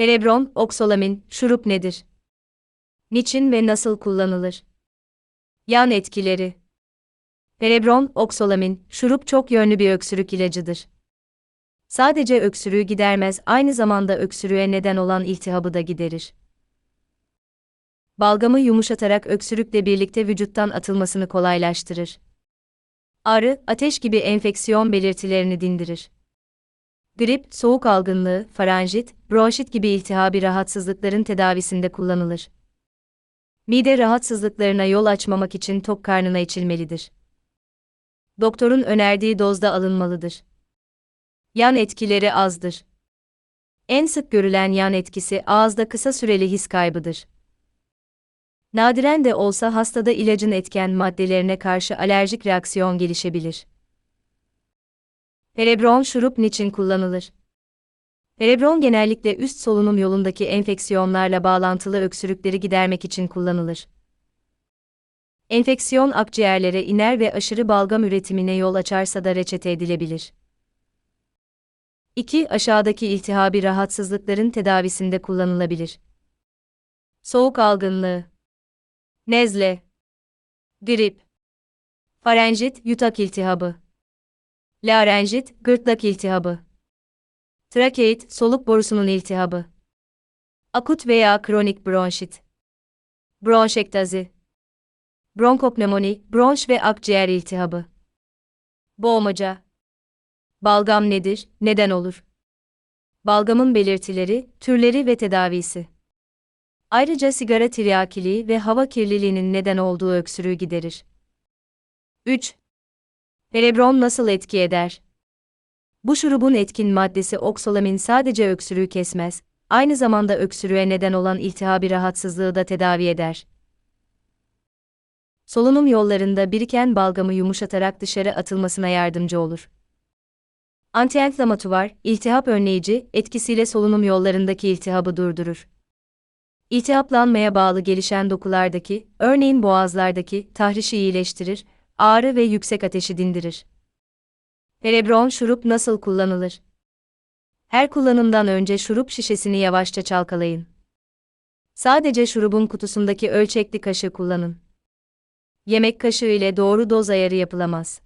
Perebron, oksolamin, şurup nedir? Niçin ve nasıl kullanılır? Yan etkileri Perebron, oksolamin, şurup çok yönlü bir öksürük ilacıdır. Sadece öksürüğü gidermez, aynı zamanda öksürüğe neden olan iltihabı da giderir. Balgamı yumuşatarak öksürükle birlikte vücuttan atılmasını kolaylaştırır. Ağrı, ateş gibi enfeksiyon belirtilerini dindirir. Grip, soğuk algınlığı, faranjit, bronşit gibi iltihabi rahatsızlıkların tedavisinde kullanılır. Mide rahatsızlıklarına yol açmamak için tok karnına içilmelidir. Doktorun önerdiği dozda alınmalıdır. Yan etkileri azdır. En sık görülen yan etkisi ağızda kısa süreli his kaybıdır. Nadiren de olsa hastada ilacın etken maddelerine karşı alerjik reaksiyon gelişebilir. Perebron şurup niçin kullanılır? Perebron genellikle üst solunum yolundaki enfeksiyonlarla bağlantılı öksürükleri gidermek için kullanılır. Enfeksiyon akciğerlere iner ve aşırı balgam üretimine yol açarsa da reçete edilebilir. 2. Aşağıdaki iltihabi rahatsızlıkların tedavisinde kullanılabilir. Soğuk algınlığı, nezle, grip, farenjit, yutak iltihabı, larenjit, gırtlak iltihabı, trakeit, soluk borusunun iltihabı, akut veya kronik bronşit, bronşektazi, bronkopnömoni, bronş ve akciğer iltihabı, boğmaca. Balgam nedir, neden olur? Balgamın belirtileri, türleri ve tedavisi. Ayrıca sigara tiryakiliği ve hava kirliliğinin neden olduğu öksürüğü giderir. 3. Perebron nasıl etki eder? Bu şurubun etkin maddesi oksolamin sadece öksürüğü kesmez, aynı zamanda öksürüğe neden olan iltihabi rahatsızlığı da tedavi eder. Solunum yollarında biriken balgamı yumuşatarak dışarı atılmasına yardımcı olur. Antienflamatuvar, iltihap önleyici, etkisiyle solunum yollarındaki iltihabı durdurur. İltihaplanmaya bağlı gelişen dokulardaki, örneğin boğazlardaki, tahrişi iyileştirir, ağrı ve yüksek ateşi dindirir. Perebron şurup nasıl kullanılır? Her kullanımdan önce şurup şişesini yavaşça çalkalayın. Sadece şurubun kutusundaki ölçekli kaşığı kullanın. Yemek kaşığı ile doğru doz ayarı yapılamaz.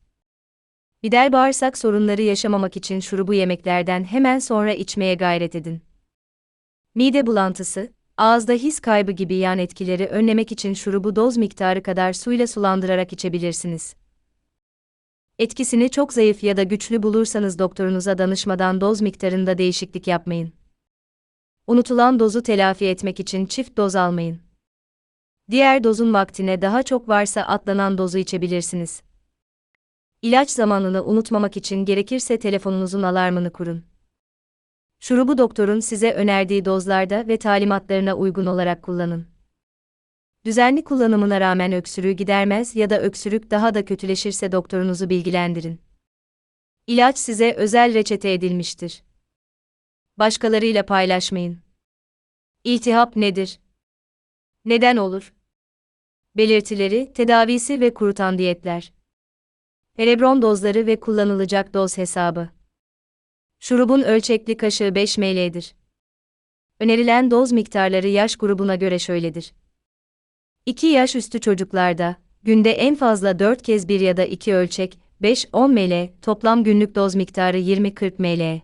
Midel bağırsak sorunları yaşamamak için şurubu yemeklerden hemen sonra içmeye gayret edin. Mide bulantısı, ağızda his kaybı gibi yan etkileri önlemek için şurubu doz miktarı kadar suyla sulandırarak içebilirsiniz. Etkisini çok zayıf ya da güçlü bulursanız doktorunuza danışmadan doz miktarında değişiklik yapmayın. Unutulan dozu telafi etmek için çift doz almayın. Diğer dozun vaktine daha çok varsa atlanan dozu içebilirsiniz. İlaç zamanını unutmamak için gerekirse telefonunuzun alarmını kurun. Şurubu doktorun size önerdiği dozlarda ve talimatlarına uygun olarak kullanın. Düzenli kullanımına rağmen öksürüğü gidermez ya da öksürük daha da kötüleşirse doktorunuzu bilgilendirin. İlaç size özel reçete edilmiştir. Başkalarıyla paylaşmayın. İltihap nedir? Neden olur? Belirtileri, tedavisi ve kurutan diyetler. Perebron dozları ve kullanılacak doz hesabı. Şurubun ölçekli kaşığı 5 ml'dir. Önerilen doz miktarları yaş grubuna göre şöyledir. 2 yaş üstü çocuklarda, günde en fazla 4 kez 1 ya da 2 ölçek, 5-10 ml, toplam günlük doz miktarı 20-40 ml.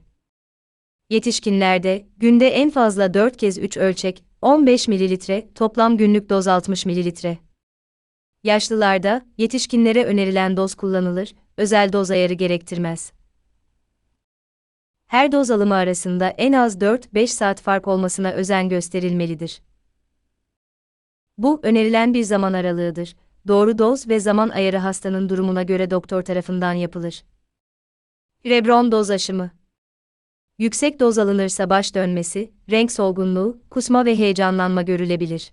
Yetişkinlerde, günde en fazla 4 kez 3 ölçek, 15 ml, toplam günlük doz 60 ml. Yaşlılarda, yetişkinlere önerilen doz kullanılır, özel doz ayarı gerektirmez. Her doz alımı arasında en az 4-5 saat fark olmasına özen gösterilmelidir. Bu, önerilen bir zaman aralığıdır. Doğru doz ve zaman ayarı hastanın durumuna göre doktor tarafından yapılır. Rebron doz aşımı Yüksek doz alınırsa baş dönmesi, renk solgunluğu, kusma ve heyecanlanma görülebilir.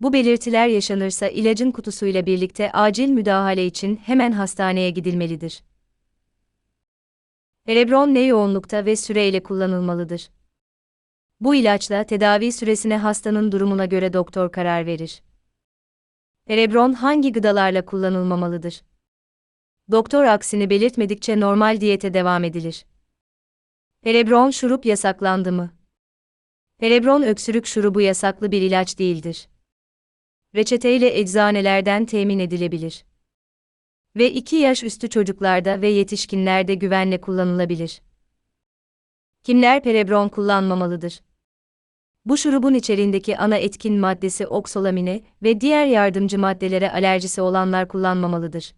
Bu belirtiler yaşanırsa ilacın kutusuyla birlikte acil müdahale için hemen hastaneye gidilmelidir. Perebron ne yoğunlukta ve süreyle kullanılmalıdır? Bu ilaçla tedavi süresine hastanın durumuna göre doktor karar verir. Perebron hangi gıdalarla kullanılmamalıdır? Doktor aksini belirtmedikçe normal diyete devam edilir. Perebron şurup yasaklandı mı? Perebron öksürük şurubu yasaklı bir ilaç değildir. Reçeteyle eczanelerden temin edilebilir. Ve 2 yaş üstü çocuklarda ve yetişkinlerde güvenle kullanılabilir. Kimler perebron kullanmamalıdır? Bu şurubun içeriğindeki ana etkin maddesi oksolamine ve diğer yardımcı maddelere alerjisi olanlar kullanmamalıdır.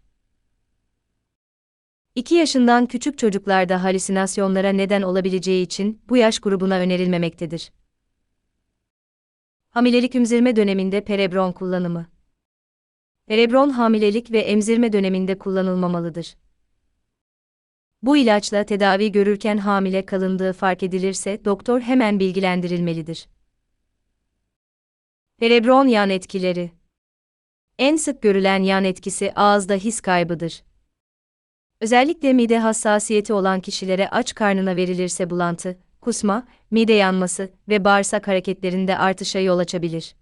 2 yaşından küçük çocuklarda halüsinasyonlara neden olabileceği için bu yaş grubuna önerilmemektedir. Hamilelik emzirme döneminde perebron kullanımı. Perebron hamilelik ve emzirme döneminde kullanılmamalıdır. Bu ilaçla tedavi görürken hamile kalındığı fark edilirse doktor hemen bilgilendirilmelidir. Perebron yan etkileri En sık görülen yan etkisi ağızda his kaybıdır. Özellikle mide hassasiyeti olan kişilere aç karnına verilirse bulantı, kusma, mide yanması ve bağırsak hareketlerinde artışa yol açabilir.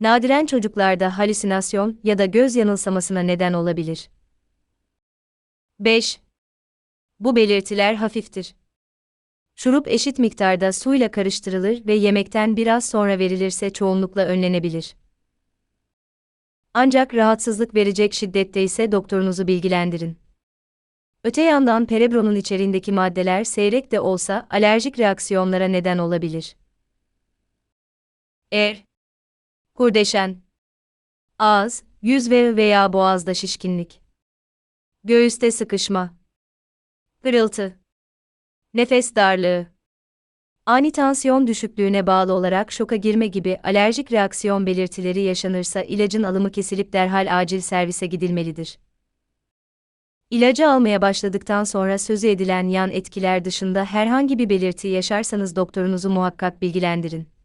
Nadiren çocuklarda halüsinasyon ya da göz yanılsamasına neden olabilir. 5. Bu belirtiler hafiftir. Şurup eşit miktarda suyla karıştırılır ve yemekten biraz sonra verilirse çoğunlukla önlenebilir. Ancak rahatsızlık verecek şiddette ise doktorunuzu bilgilendirin. Öte yandan perebronun içeriğindeki maddeler seyrek de olsa alerjik reaksiyonlara neden olabilir. Er Kurdeşen Ağız, yüz ve veya boğazda şişkinlik. Göğüste sıkışma. Hırıltı. Nefes darlığı. Ani tansiyon düşüklüğüne bağlı olarak şoka girme gibi alerjik reaksiyon belirtileri yaşanırsa ilacın alımı kesilip derhal acil servise gidilmelidir. İlacı almaya başladıktan sonra sözü edilen yan etkiler dışında herhangi bir belirti yaşarsanız doktorunuzu muhakkak bilgilendirin.